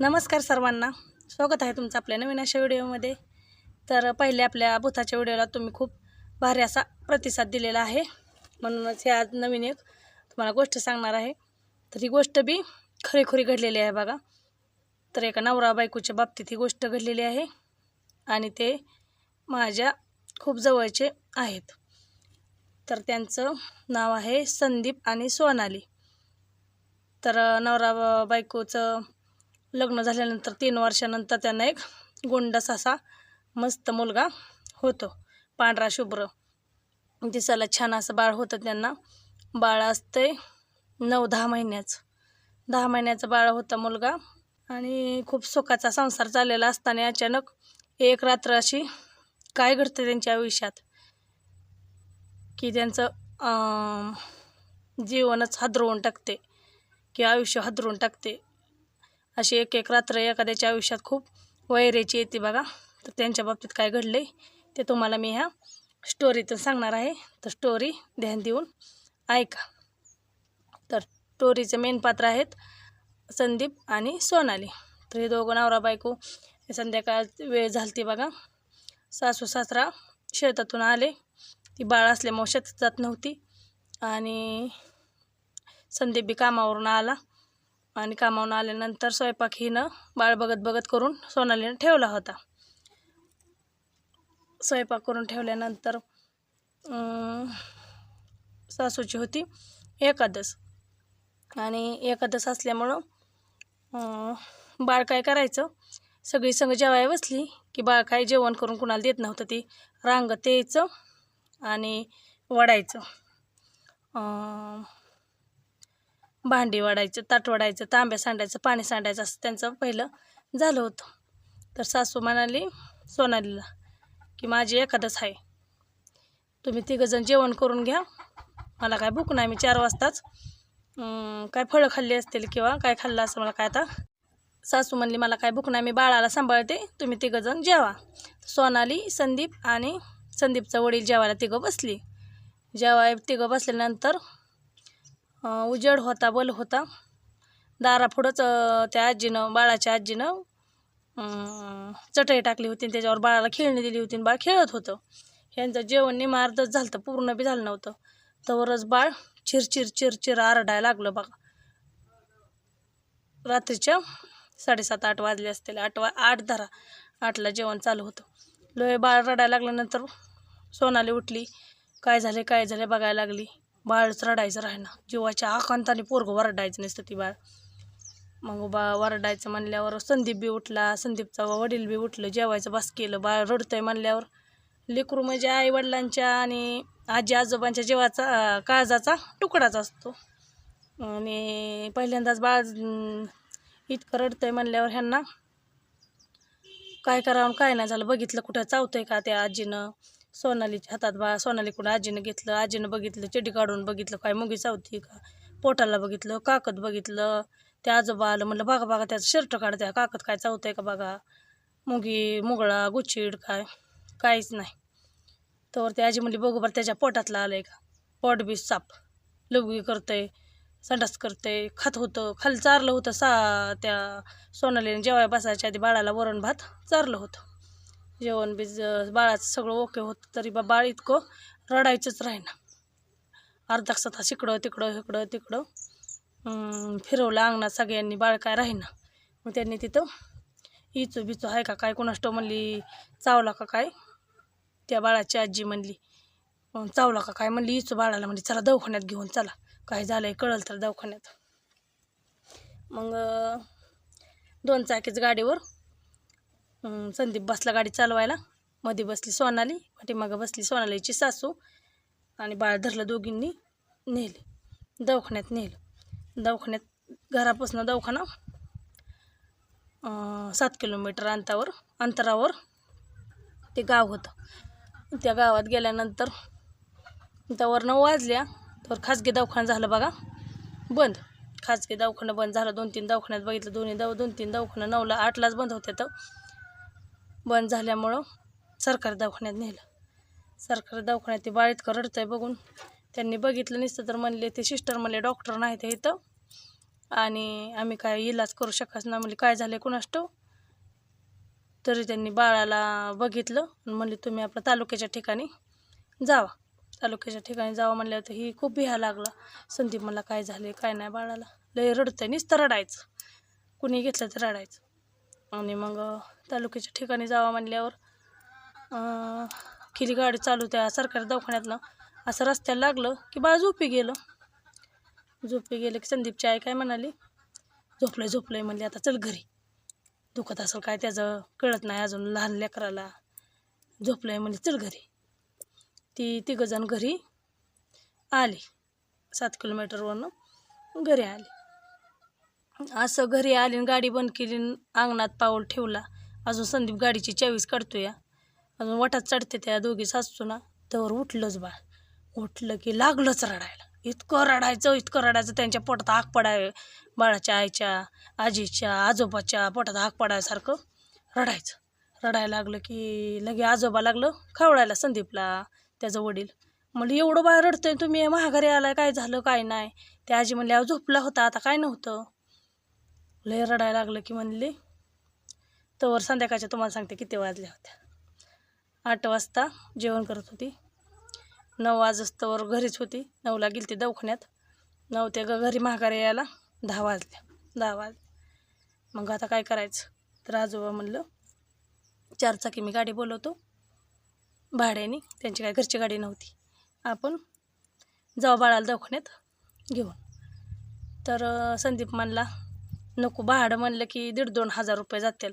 नमस्कार सर्वांना. स्वागत आहे तुमचं आपल्या नवीन अशा व्हिडिओमध्ये. तर पहिले आपल्या भूताच्या व्हिडिओला तुम्ही खूप भारी असा प्रतिसाद दिलेला आहे. म्हणूनच हे आज नवीन एक तुम्हाला गोष्ट सांगणार आहे. तर ही गोष्ट बी खरीखुरी घडलेली आहे बघा. तर एका नवरा बायकोच्या बाबतीत ही गोष्ट घडलेली आहे आणि ते माझ्या खूप जवळचे आहेत. तर त्यांचं नाव आहे संदीप आणि सोनाली. तर नवरा बायकोचं लग्न झाल्यानंतर तीन वर्षानंतर त्यांना एक गोंडस असा मस्त मुलगा होतो. पांढरा शुभ्र. दिसायला छान असं बाळ होतं त्यांना. बाळ असते नऊ दहा महिन्याचं. दहा महिन्याचं बाळ होतं मुलगा आणि खूप सुखाचा संसार चाललेला असताना अचानक एक रात्र अशी काय घडतं त्यांच्या आयुष्यात? की त्यांचं जीवनच हादरवून टाकते. की आयुष्य हादरून टाकते. अशी एक एक रात्र एखाद्याच्या आयुष्यात खूप वैरेची येते बघा. तर त्यांच्या बाबतीत काय घडले ते तुम्हाला मी ह्या स्टोरीतून सांगणार आहे. तर स्टोरी ध्यान देऊन ऐका. तर स्टोरीचे मेन पात्र आहेत संदीप आणि सोनाली. तर हे दोघं नवरा बायको संध्याकाळ वेळ झालती बघा. सासू सासरा शेतातून आले. ती बाळ असल्यामुळे शेतात जात नव्हती. आणि संदीप बी कामावरून आला. आणि कामावून आल्यानंतर स्वयंपाक हिनं बाळ बघत बघत करून सोनालीनं ठेवला होता. स्वयंपाक करून ठेवल्यानंतर सासूची होती एकादस. आणि एकादस असल्यामुळं बाळ काय करायचं? सगळी संग जेवाय बसली की बाळ काय जेवण करून कुणाला देत नव्हतं ती. रांगत यायचं आणि वडायचं. भांडी वाढायचं ताट वाढायचं तांब्या सांडायचं पाणी सांडायचं असं त्यांचं पहिलं झालं होतं. तर सासू म्हणाली सोनालीला की माझी एखादंच आहे. तुम्ही तिघंजण जेवण करून घ्या. मला काय भूक नाही मी चार वाजताच काय फळं खाल्ली असतील किंवा काय खाल्लं असं मला काय आता? सासू म्हणली मला काय भूक नाही मी बाळाला सांभाळते तुम्ही तिघंजण जेवा. सोनाली संदीप आणि संदीपचा वडील जेवायला तिघं बसली. जेवाय तिघं बसल्यानंतर उजेड होता बल होता. दारापुढंच त्या आजीनं बाळाच्या आजीनं चटई टाकली होती आणि त्याच्यावर बाळाला खेळणी दिली होती आणि बाळ खेळत होतं. ह्यांचं जेवण निमा अर्धच झालं होतं पूर्ण बी झालं नव्हतं. तवरच बाळ चिरचिर चिरचिर आरडायला लागलं बघा. रात्रीच्या साडेसात आठ वाजले असतील आठ वा आठ धरा आठला जेवण चालू होतं. लोहे बाळ रडायला लागल्यानंतर सोनाली उठली. काय झाले काय झाले बघायला लागली. बाळच रडायचं राहिना जीवाच्या आकांताने पोरगं वरडायचं नसतं ती बाळ. मग बा वरडायचं म्हणल्यावर संदीप बी उठला. संदीपचा वडील बी उठलं. जेवायचं बस केलं. बाळ रडतंय म्हणल्यावर लेकरू म्हणजे आई वडिलांच्या आणि आजी आजोबांच्या जीवाचा काळजाचा तुकडाच असतो. आणि पहिल्यांदाच बाळ इतकं रडतंय म्हणल्यावर ह्यांना काय करावं काय नाही झालं. बघितलं कुठं चावतंय का त्या आजीनं. सोनालीच्या हातात बा सोनालीकडून आजीनं घेतलं आजीनं बघितलं चिडी काढून बघितलं काय मुगी चावती का? पोटाला बघितलं काकत बघितलं. त्या आजोबा आलं म्हणलं बघा बघा त्याचं शर्ट काढत्या काकत काय चावतंय का बघा? मुगी मुगळा गुच्छीड काय? काहीच नाही. तर ते आजी म्हणली बघू बरं त्याच्या पोटातलं आलंय का? पोट बी साप. लघवी करतंय संडास करते खात होतं खाली चारलं होतं सा त्या सोनालीने जेवाय बसायच्या आधी बाळाला वरण भात चारलं होतं. जेवण बी बाळाचं सगळं ओके होतं तरी बा बाळ इतकं रडायचंच राहीना. अर्धा सता इकडं तिकडं इकडं तिकडं फिरवलं अंगणात सगळ्यांनी बाळ काय राहीना. मग त्यांनी तिथं इचू बिचू आहे का काय कुणाष्टो म्हणली चावला का काय? त्या बाळाची आजी म्हणली चावला का काय म्हणली इचू बाळाला म्हणली चला दवाखान्यात घेऊन चला. काय झालंय कळलं तर दवाखान्यात. मग दोन चाकीच गाडीवर संदीप बसला गाडी चालवायला. मध्ये बसली सोनाली पाठीमागं बसली सोनालीची सासू आणि बाळ धरलं दोघींनी नेले. दवाखान्यात नेलं. दवाखान्यात घरापासून दवाखाना सात किलोमीटर अंतावर अंतरावर ते गाव होतं. त्या गावात गेल्यानंतर त्यावर नऊ वाजल्या तर खाजगी दवाखाना झालं बघा. बंद. खाजगी दवाखाना बंद झालं. दोन तीन दवाखान्यात बघितलं. दोन्ही दव दोन तीन दवाखाना नऊला आठलाच बंद होते तर. बंद झाल्यामुळं सरकारी दवाखान्यात नेलं. सरकारी दवाखान्यात ते बाळ इतकं आहे बघून. त्यांनी बघितलं नसतं तर म्हणले ते सिस्टर म्हणले डॉक्टर नाही ते इथं. आणि आम्ही काय इलाज करू शकत ना म्हणजे काय झालं कुणास तरी त्यांनी बाळाला बघितलं म्हणले तुम्ही आपल्या तालुक्याच्या ठिकाणी जावा. तालुक्याच्या ठिकाणी जावं म्हणलं तर ही खूप भिहा लागला. संदीप मला काय झाले काय नाही बाळाला. लय रडतं नुसतं रडायचं. कुणी घेतलं तर रडायचं. आणि मग तालुक्याच्या ठिकाणी जावा म्हणल्यावर अं, गाडी चालू त्या सरकारी दवाखान्यातनं असं रस्त्याला लागलं की बाळ झोपी गेलं. झोपी गेलं की संदीपची आई काय म्हणाली झोपलंय झोपलंय म्हणली. आता चल घरी. दुखत असेल काय त्याचं कळत नाही अजून लहान लेकराला. झोपलंय म्हणली. चल घरी. ती तिघंजण घरी आली. सात किलोमीटरवरनं घरी आली. असं घरी आली आणि गाडी बंद केली अंगणात पाऊल ठेवला. अजून संदीप गाडीची चावीस काढतो या अजून वाटात चढते त्या दोघी सासू ना तर उठलंच बाळ उठलं की लागलंच रडायला. इतकं रडायचं इतकं रडायचं. त्यांच्या पोटात आग पडाय बाळाच्या आईच्या आजीच्या आजोबाच्या पोटात आग पडायसारखं रडायचं. रडायला लागलं की लगे आजोबा लागलं खवळायला संदीपला त्याचं वडील. म्हणलं एवढं बाळ रडतंय तुम्ही महागारी आलाय काय झालं काय नाही? ते आजी म्हणली झोपला होता आता काय नव्हतं. लय रडायला लागलं की म्हणले तोवर संध्याकाळच्या तुम्हाला सांगते किती वाजल्या होत्या. आठ वाजता जेवण करत होती. नऊ वाजस्तवर घरीच होती. नऊला गेली ती दवाखान्यात. नऊ ते ग- घरी महागारी यायला दहा वाजल्या. दहा वाज मग आता काय करायचं? तर आजोबा म्हणलं चारचाकी मी गाडी बोलवतो. भाड्याने त्यांची काय घरची गाडी नव्हती. आपण जाऊ बाळाला दवाखान्यात घेऊन. तर संदीप म्हणला नको भाडं म्हणलं की दीड दोन हजार रुपये जातील.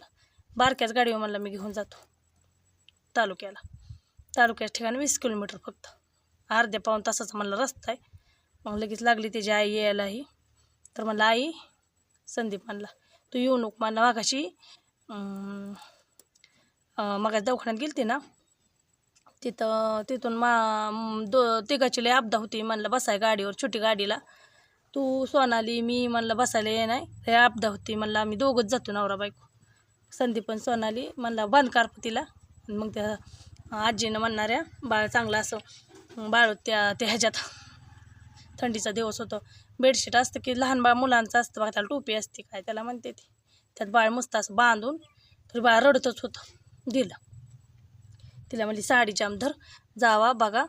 बारक्याच गाडीवर म्हणला मी घेऊन जातो. तालुक्याला. तालुक्याच्या ठिकाणी वीस किलोमीटर फक्त. अर्ध्या पाऊन तासाचा म्हणलं रस्ता आहे. मग लगेच लागली त्याची आई यायलाही. तर म्हणलं आई संदीप म्हणला तू येऊ नको म्हणला मागाशी. मग दवाखान्यात गेलती ना? तिथं तिथून मा दो तिघाची लय आपदा होती म्हणलं बसाय गाडीवर छोटी गाडीला. तू सोनाली मी म्हणलं बसायला ये नाही. लय आपदा होती म्हणलं आम्ही दोघंच जातो नवरा बायको. संदीप पण सोनाली म्हणला बांध कारपतीला. तिला मग त्या आजीनं म्हणणाऱ्या बाळ चांगलं असं बाळ त्या त्या ह्याच्यात थंडीचा दिवस होतो. बेडशीट असतं की लहान बाळ मुलांचं असतं बघा त्याला टोपी असते काय त्याला म्हणते ती. त्यात बाळ मस्त असं बांधून तरी बाळ रडतच होतं दिलं. तिला म्हणली साडी जामधर जावा बघा.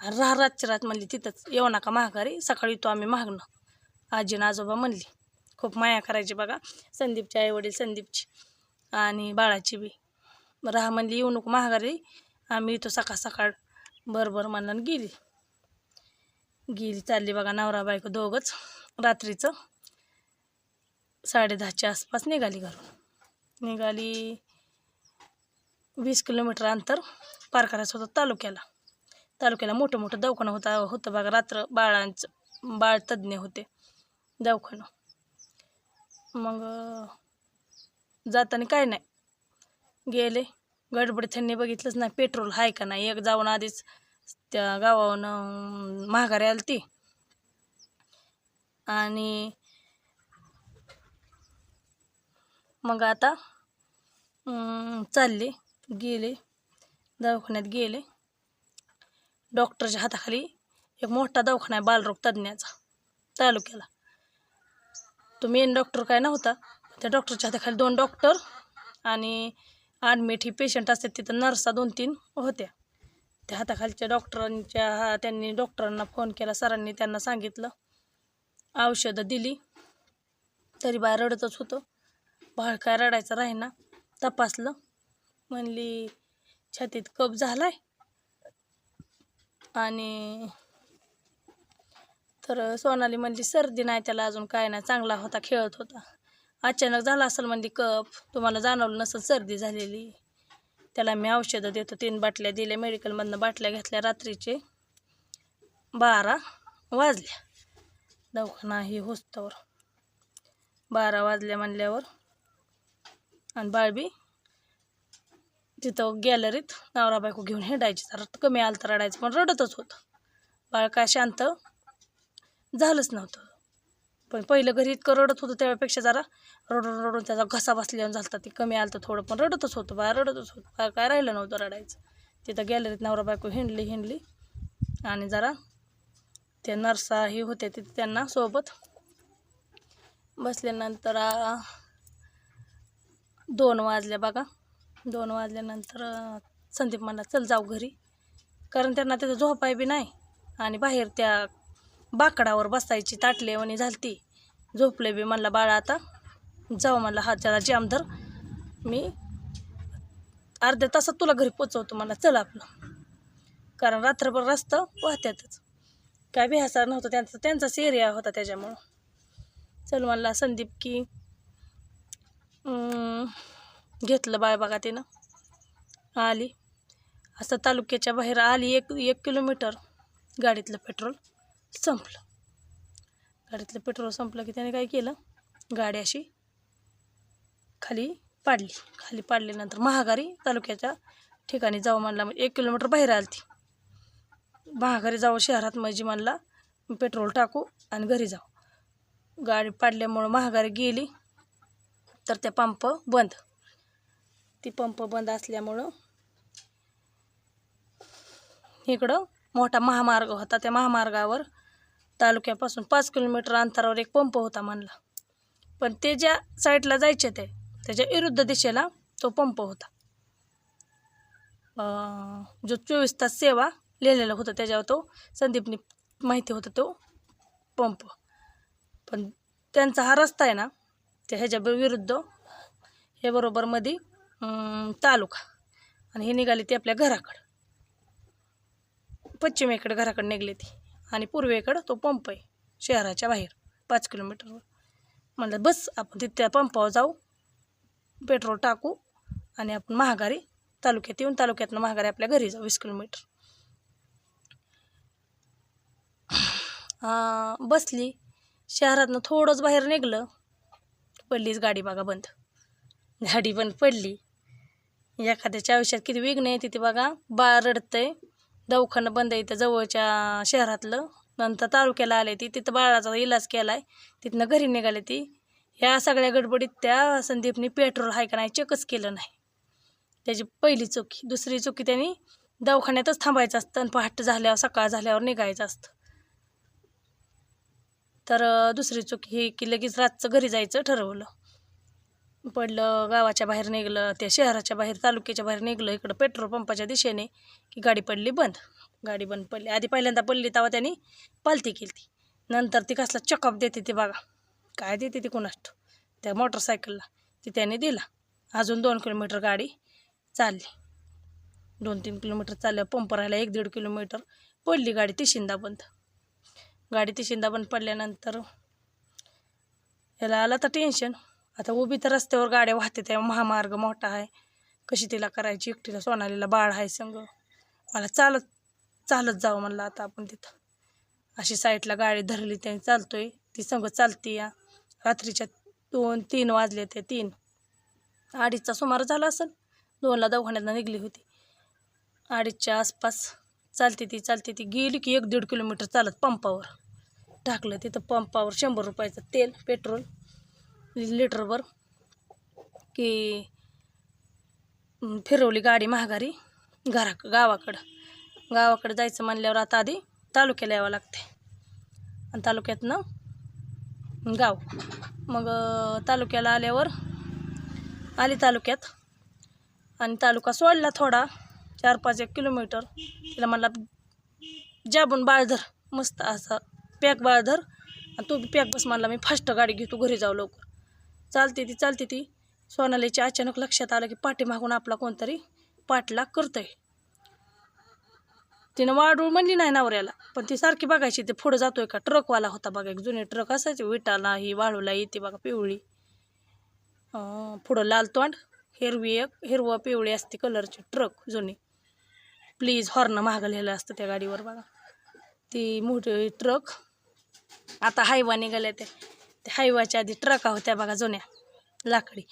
राह रातची रातच्या रात म्हणली तिथंच येऊ नका महागारी सकाळी येतो आम्ही मागणं आजीनं आजोबा म्हणली खूप माया करायची बघा संदीपचे आईवडील संदीपची. आणि बाळाची बी. राहा म्हणली येऊ नको महागारी आम्ही येतो सकाळ सकाळ बरोबर बरं म्हणलं गेली. गेली चालली बघा नवरा बायको दोघंच. रात्रीचं साडेदहाच्या आसपास निघाली घरून. निघाली वीस किलोमीटर अंतर पार करायचं होतं तालुक्याला. तालुक्याला मोठं मोठं दवाखानं होता होतं बघा रात्र बाळांचं बाळ तज्ज्ञ होते दवाखानं. मग जाताना काय नाही. गेले गडबड त्यांनी बघितलंच नाही पेट्रोल आहे का नाही? एक जाऊन आधीच त्या गावाहून महागारी आली ती आणि मग आता अं, चालले गेले दवाखान्यात गेले. डॉक्टरच्या हाताखाली एक मोठा दवाखाना आहे बालरोग तज्ज्ञाचा तालुक्याला. तो मेन डॉक्टर काय नव्हता त्या डॉक्टरच्या हाताखाली दोन डॉक्टर आणि ॲडमिट ही पेशंट असतात तिथं नर्सा दोन तीन होत्या. त्या हाताखालच्या डॉक्टरांच्या हा त्यांनी डॉक्टरांना फोन केला सरांनी त्यांना सांगितलं औषधं दिली तरी बाळ रडतच होतं. बाळ काय रडायचं राहीना तपासलं. म्हणली छातीत कप झालाय. आणि तर सोनाली म्हणली सर्दी नाही त्याला अजून काय नाही चांगला होता खेळत होता. अचानक झाला असेल म्हणली कप तुम्हाला जाणवलं नसेल सर्दी झालेली. त्याला मी औषधं देतो. तीन बाटल्या दिल्या मेडिकलमधनं बाटल्या घेतल्या रात्रीचे बारा वाजल्या. दवाखाना ही होस्तवर. बारा वाजल्या म्हणल्यावर आणि बाळबी तिथं गॅलरीत नवरा बायको घेऊन हिंडायची. जरा कमी आलं तर रडायचं पण रडतच होतं. बाळ काय शांत झालंच नव्हतं. पण पहिलं घरी इतकं रडत होतं त्यापेक्षा जरा रडून रडून त्याचा घसा बसल्यावर झालता. ते कमी आलं तर थोडं पण रडतच होतं बाहेर रडतच होतं. बाहेर काय राहिलं नव्हतं रडायचं. तिथं गॅलरीत नवरा बायको हिंडली हिंडली. आणि जरा ते नर्सा होते होत्या तिथे त्यांना सोबत बसल्यानंतर दोन वाजल्या बघा. दोन वाजल्यानंतर संदीप म्हणला चल जाऊ घरी. कारण त्यांना तिथं झोपाय बी नाही. आणि बाहेर त्या बाकडावर बसायची ताटलेवणी झालती. झोपले बी म्हणला बाळा आता जाऊ म्हणला हा त्याला जाम धर. मी अर्ध्या तासात तुला घरी पोचवतो मला चल आपलं. कारण रात्रभर रस्ता वाहत्यातच. काय बिहासार नव्हतं त्यांचा त्यांचाच एरिया होता त्याच्यामुळं. चल म्हणला संदीप की घेतलं बाय बघा तिनं. आली. असं तालुक्याच्या बाहेर आली एक एक किलोमीटर गाडीतलं पेट्रोल. संपलं. गाडीतलं पेट्रोल संपलं की त्याने काय केलं? गाडी अशी खाली पाडली. खाली पाडल्यानंतर महागारी तालुक्याच्या ठिकाणी जाऊ म्हणला. म्हणजे एक किलोमीटर बाहेर आली ती महागारी जाऊ शहरात म्हणजे म्हणला पेट्रोल टाकू आणि घरी जाऊ. गाडी पाडल्यामुळं महागारी गेली. तर त्या पंप बंद. ती पंप बंद असल्यामुळं इकडं मोठा महामार्ग होता. त्या महामार्गावर तालुक्यापासून पाच किलोमीटर अंतरावर एक पंप होता म्हणला. पण ते ज्या साईडला जायचे ते त्याच्या विरुद्ध दिशेला तो पंप होता. जो चोवीस तास सेवा लिहिलेला होता त्याच्यावर तो संदीपनी माहिती होता तो पंप. पण त्यांचा हा रस्ता आहे ना ते ह्याच्या विरुद्ध हे बरोबर मध्ये तालुका. आणि हे निघाली ती आपल्या घराकडं. पश्चिमेकडे घराकडे निघली ती. आणि पूर्वेकडं तो पंप आहे शहराच्या बाहेर पाच किलोमीटरवर. म्हणलं बस आपण तिथे त्या पंपावर जाऊ पेट्रोल टाकू आणि आपण महागारी तालुक्यात येऊन तालुक्यातनं महागारी आपल्या घरी जाऊ वीस किलोमीटर. बसली. शहरातनं थोडंच बाहेर निघलं. पडलीच गाडी बघा बंद. गाडी बंद पडली. एखाद्याच्या आयुष्यात किती विघ्न आहे तिथे बघा. बाळ रडतंय. दवाखानं बंद आहे इथं जवळच्या शहरातलं. नंतर तालुक्याला आले ती तिथं बाळाचा इलाज केला आहे तिथनं घरी निघाले ती. ह्या सगळ्या गडबडीत त्या संदीपनी पेट्रोल आहे का नाही चेकच केलं नाही. त्याची पहिली चुकी. दुसरी चुकी त्यांनी दवाखान्यातच थांबायचं असतं आणि पहाट झाल्यावर सकाळ झाल्यावर निघायचं असतं. तर दुसरी चुकी ही की लगेच रातचं घरी जायचं ठरवलं. पडलं गावाच्या बाहेर निघलं त्या शहराच्या बाहेर तालुक्याच्या बाहेर निघलं इकडं पेट्रोल पंपाच्या दिशेने की गाडी पडली बंद. गाडी बंद पडली. आधी पहिल्यांदा पडली तेव्हा त्यांनी पालती केली ती नंतर ती कसला चकअप देते ती बघा. काय देते ती कुणाष्ट त्या मोटरसायकलला ती त्याने दिला. अजून दोन किलोमीटर गाडी चालली. दोन तीन किलोमीटर चालल्या पंप राहिला एक दीड किलोमीटर पडली गाडी तिशिंदा बंद. गाडी तिशिंदा बंद पडल्यानंतर याला आला तर टेन्शन आता उभी तर रस्त्यावर गाड्या वाहते त्या महामार्ग मोठा आहे. कशी तिला करायची? एकटीला सोनालीला बाळ आहे संग. मला चालत चालत जावं म्हणलं आता आपण तिथं. अशी साईडला गाडी धरली त्याने चालतोय. ती संग चालती या. रात्रीच्या दोन तीन वाजले ते तीन. अडीचचा सुमार झाला असेल. दोनला दवाखान्यातनं निघली होती. अडीचच्या आसपास चालते ती चालते ती. गेली की एक दीड किलोमीटर चालत पंपावर. टाकलं तिथं पंपावर शंभर रुपयाचं तेल पेट्रोल. लिटरवर की फिरवली गाडी महागारी घरा गावाकडं. गावाकडं जायचं म्हणल्यावर आता आधी तालुक्याला यावं लागते आणि तालुक्यातनं गाव. मग तालुक्याला आल्यावर आली तालुक्यात. आणि तालुका सोडला थोडा चार पाच एक किलोमीटर. तिला म्हणला जाबून बाळधर मस्त असा पॅक बाळधर आणि तू बी पॅक बस म्हणला मी फास्ट गाडी घेतो घरी जाऊ लवकर. चालते ती चालते ती. सोनालीच्या अचानक लक्षात आलं की पाठीमागून आपला कोणतरी पाठलाग करतोय. तिनं वाढूळ म्हणली नाही नवऱ्याला पण ती सारखी बघायची ते पुढं जातोय का? ट्रकवाला होता बघा एक जुने ट्रक असायचे विटाला ही वाळूला येते बघा पिवळी. पुढं लाल तोंड हिरवी एक हिरवं पिवळी असते कलरची ट्रक जुनी. प्लीज हॉर्न महागलेलं असतं त्या गाडीवर बघा. ती मोठी ट्रक आता हायवा निघाल्या त्या. ते हायवाच्या आधी ट्रका होत्या बघा जुन्या लाकडी.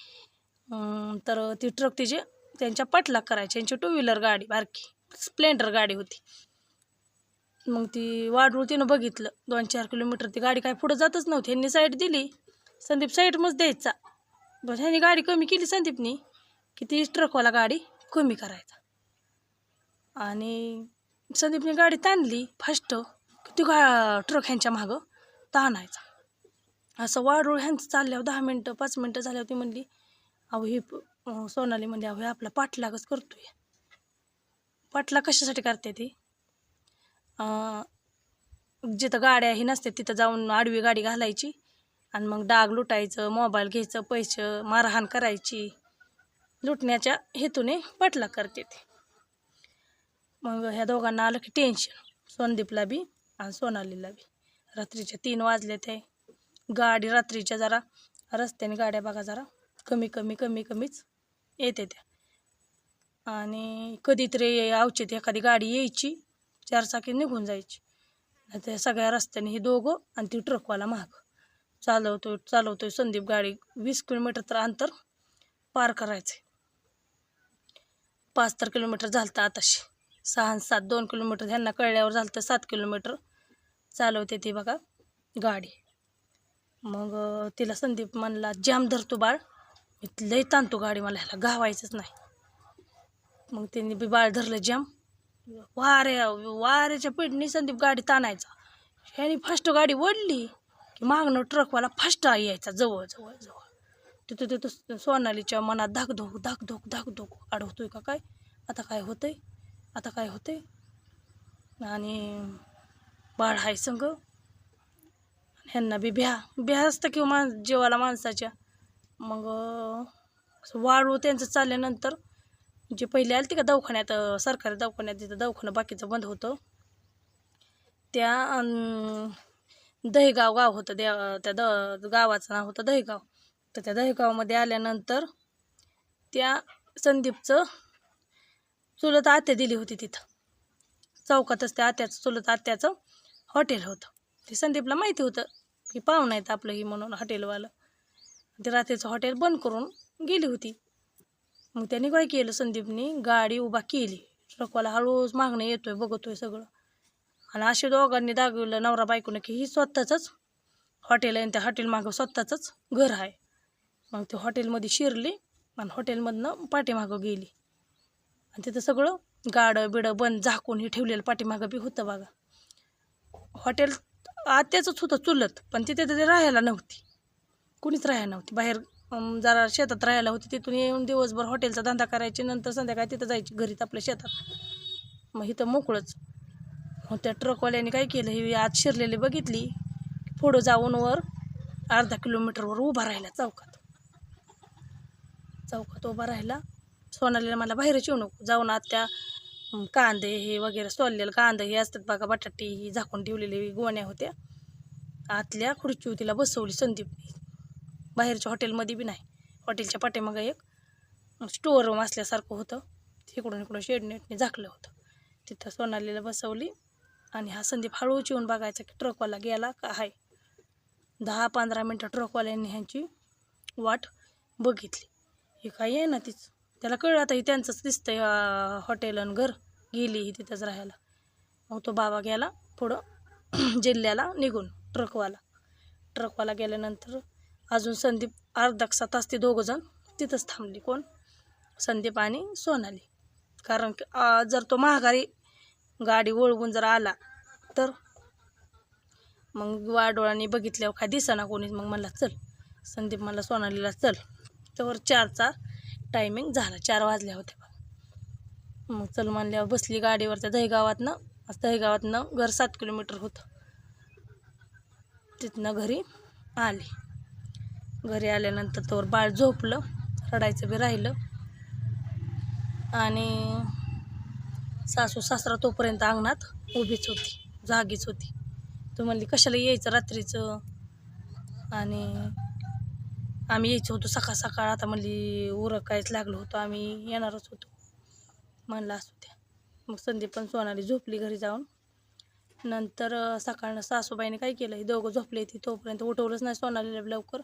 तर ती ट्रक तिचे त्यांच्या पाठलाग करायची. त्यांची टू व्हीलर गाडी बारकी स्प्लेंडर गाडी होती. मग ती वाढवून तिनं बघितलं. दोन चार किलोमीटर ती गाडी काय पुढं जातच नव्हती. ह्यांनी साईड दिली. संदीप साईडमच द्यायचा. ह्यांनी गाडी कमी केली संदीपनी की ती ट्रकवाला गाडी कमी करायचा. आणि संदीपने गाडी ताणली फास्ट ती गा ट्रक ह्यांच्या मागं ताणायचा. असं वाढूळ ह्यांचं चालल्यावर दहा मिनटं पाच मिनटं झाल्यावर ती म्हणली. अहो ही प- सोनाली म्हणली अहो हे आपला पाठलागच करतोय. पाठलाग कशासाठी करते ती? जिथं गाड्या ही नसते तिथं जाऊन आडवी गाडी घालायची आणि मग डाग लुटायचं मोबाईल घ्यायचं पैसे मारहाण करायची. लुटण्याच्या हेतूने पाठलाग करते ती. मग ह्या दोघांना आलं की टेन्शन संदीपला बी आणि सोनालीला बी. रात्रीच्या तीन वाजले ते गाडी रात्रीच्या जरा रस्त्याने गाड्या बघा जरा. कमी कमी कमी कमीच येते त्या. आणि कधीतरी अवचित एखादी गाडी यायची चारचाकी निघून जायची. नाही त्या सगळ्या रस्त्याने हे दोघं आणि ती ट्रकवाला महाग चालवतोय चालवतोय संदीप गाडी. वीस किलोमीटर तर अंतर पार करायचं पाच तर किलोमीटर झालं तर आताशी. सहा आणि सात दोन किलोमीटर. ह्यांना कळल्यावर झालं तर सात किलोमीटर. चालवते ती बघा गाडी. मग तिला संदीप म्हणला जाम धरतो बाळ. मी लई ताणतो गाडी मला ह्याला गावायचंच नाही. मग त्यांनी बी बाळ धरलं जाम. वाऱ्या वाऱ्याच्या पिढणी संदीप गाडी ताणायचा. ह्याने फास्ट गाडी ओढली की मागणं ट्रकवाला फास्ट यायचा जवळ जवळ जवळ. तिथं तिथं सोनालीच्या मनात धाकधोक धाकधोक धाकधोक अडवतोय का काय? आता काय होतंय? आता काय होतंय? आणि बाळ हाय संग ह्यांना बी भ्या भ्या असतं किंवा माणस जीवाला माणसाच्या. मग असं वाळू त्यांचं चालल्यानंतर जे पहिले आले ते का दवाखान्यात सरकारी दवाखान्यात तिथं दवाखानं बाकीचं बंद होतं त्या दहीगाव गाव होतं त्या त्या द गावाचं नाव होतं दहीगाव. तर त्या दहीगावमध्ये आल्यानंतर त्या संदीपचं चुलत आत्या दिली होती तिथं. चौकातच त्या आत्याचं चुलत आत्याचं हॉटेल होतं. ते संदीपला माहिती होतं. की पाहुणं आहेत आपलं ही म्हणून हॉटेलवालं. ते रात्रीचं हॉटेल बंद करून गेली होती. मग त्यांनी काय केलं संदीपनी गाडी उभा केली. ट्रकवाला हळूच मागणं येतोय बघतोय सगळं. आणि असे दोघांनी दाखवलं नवरा बायकोनं की ही स्वतःचंच हॉटेल आहे आणि त्या हॉटेल मागं स्वतःचंच घर आहे. मग ते हॉटेलमध्ये शिरली आणि हॉटेलमधनं पाठीमागं गेली. आणि तिथं सगळं गाडं बिडं बंद झाकून हे ठेवलेलं पाठीमागं बी होतं बघा. हॉटेल आत्याचंच होतं चुलत पण तिथे तिथे राहायला नव्हती. कुणीच राहायला नव्हती. बाहेर जरा शेतात राहायला होती. तिथून येऊन दिवसभर हॉटेलचा धंदा करायची नंतर संध्याकाळी तिथं जायची घरीच आपल्या शेतात. मग इथं मोकळंच. मग त्या ट्रकवाल्याने काय केलं ही आत शिरलेली बघितली. पुढं जाऊन वर अर्धा किलोमीटरवर उभा राहिला चौकात. चौकात उभा राहिला. सोनालीला मला बाहेरच येऊ नको. जाऊन आत त्या कांदे हे वगैरे सोललेलं कांदे हे असतात बघा बटाटे ही झाकून ठेवलेली गोण्या होत्या. आतल्या खुर्ची तिला बसवली संदीपनी बाहेरच्या हॉटेलमध्ये बी नाही. हॉटेलच्या पाठीमागं एक स्टोअर रूम असल्यासारखं होतं. इकडून इकडून शेडनेटने झाकलं होतं. तिथं सोनालीला बसवली आणि हा संदीप हळूच येऊन बघायचा की ट्रकवाला गेला का आहे. दहा पंधरा मिनटं ट्रकवाल्यांनी ह्यांची वाट बघितली. हे काय आहे ना तीच? त्याला कळलं आता ही त्यांचंच दिसतंय आहे हॉटेल आणि घर. गेली ही तिथंच राहायला. मग तो बाबा गेला पुढं जिल्ह्याला निघून ट्रकवाला. ट्रकवाला गेल्यानंतर अजून संदीप अर्धा तास ते दोघंजण. तिथंच थांबली कोण? संदीप आणि सोनाली. कारण की जर तो महागारी गाडी वळवून जर आला तर मग वाडोळाने बघितल्यावर काय दिसाना कोणीच. मग मला चल. संदीप मला सोनालीला चल. तर चार टायमिंग झाला. चार वाजल्या होत्या बघ. मग चल म्हणल्यावर बसली गाडीवर त्या दहीगावातनं दहीगावातनं घर सात किलोमीटर होतं. तिथनं घरी आली. घरी आल्यानंतर तोवर बाळ झोपलं. रडायचं बी राहिलं. आणि सासू सासरा तोपर्यंत अंगणात उभीच होती. जागीच होती. तू म्हणली कशाला यायचं रात्रीचं? आणि आम्ही यायचो होतो सकाळ सकाळ. आता म्हणली उरकायच लागलो होतो. आम्ही येणारच होतो. म्हणलं असू द्या. मग संदीप पण सोनाली झोपली घरी जाऊन. नंतर सकाळनं सासूबाईने काय केलं हे दोघं झोपले ती तोपर्यंत उठवलंच नाही सोनालीला लवकर.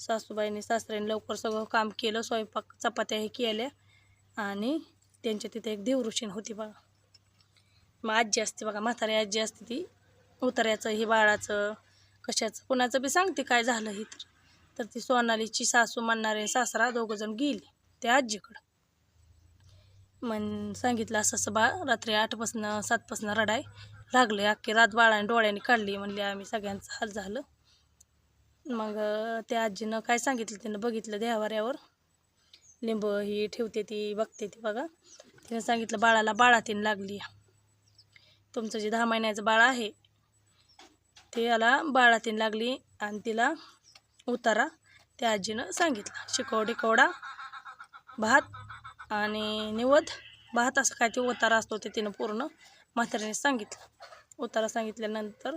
सासूबाईने सासऱ्याने लवकर सगळं काम केलं स्वयंपाक चपात्या हे केल्या. आणि त्यांच्या तिथे एक देवऋषीण होती बघा. मग आजी असते बघा म्हातारी आजी असते ती. उतऱ्याचं हे बाळाचं कशाचं कुणाचं बी सांगते काय झालं हे तर. तर ती सोनालीची सासू म्हणणारे सासरा दोघंजण गेले त्या आजीकडं. मन सांगितलं असं असं बाळ रात्री आठपासनं सातपासनं रडाय लागले अख्खी रात बाळाने डोळ्याने काढली म्हणले आम्ही सगळ्यांचं हाल झालं. मग त्या आजीनं काय सांगितलं तिनं? बघितलं देहावाऱ्यावर लिंब ही ठेवते ती बघते ती बघा. तिनं सांगितलं बाळाला बाळातीन लागली तुमचं जे दहा महिन्याचं बाळ आहे ते याला बाळातीन लागली आणि तिला उतारा. त्या आजीनं सांगितलं शिकवडी कोवडा भात आणि निवद भात असं काय ते उतारा असतो ते तिनं पूर्ण म्हाताऱ्याने सांगितलं. उतारा सांगितल्यानंतर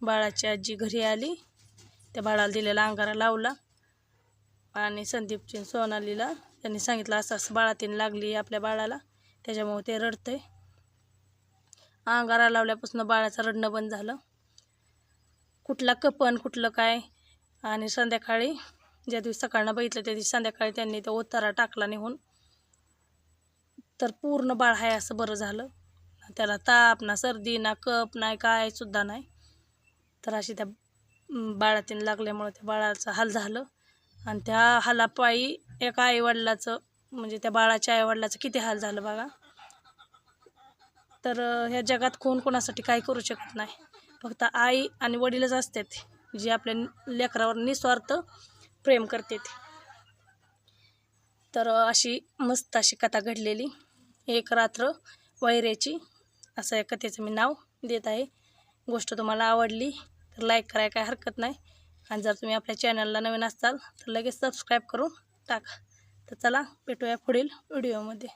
बाळाची आजी घरी आली. त्या बाळाला दिलेला अंगारा लावला आणि संदीपची सोनालीला त्यांनी सांगितलं असं असं बाळातीन लागली आपल्या बाळाला त्याच्यामुळे ते रडतंय. अंगारा लावल्यापासून बाळाचं रडणं बंद झालं. कुठला कपन कुठलं काय आणि संध्याकाळी ज्या दिवशी सकाळनं बघितलं त्या दिवशी संध्याकाळी त्यांनी तो ओतारा टाकला निघून. तर पूर्ण बाळ आहे असं बरं झालं. त्याला ताप ना सर्दी ना कप नाही काय सुद्धा नाही. तर अशी त्या बाळातीन लागल्यामुळं त्या बाळाचं हाल झालं. आणि त्या हालापायी एका आईवडिलाचं म्हणजे त्या बाळाच्या आईवडिलाचं किती हाल झालं बघा. तर ह्या जगात कोण कोणासाठी काय करू शकत नाही. फक्त आई आणि वडीलच असतात. जे आपल्या लेकरावर निस्वार्थ प्रेम करते तर अशी मस्त अशी कथा घडलेली. एक रात्र वैऱ्याची असं या कथेचं मी नाव देत आहे. गोष्ट तुम्हाला आवडली तर लाईक करायला काय हरकत नाही. आणि जर तुम्ही आपल्या चॅनलला नवीन असाल तर लगेच सबस्क्राईब करून टाका. तर चला भेटूया पुढील व्हिडिओमध्ये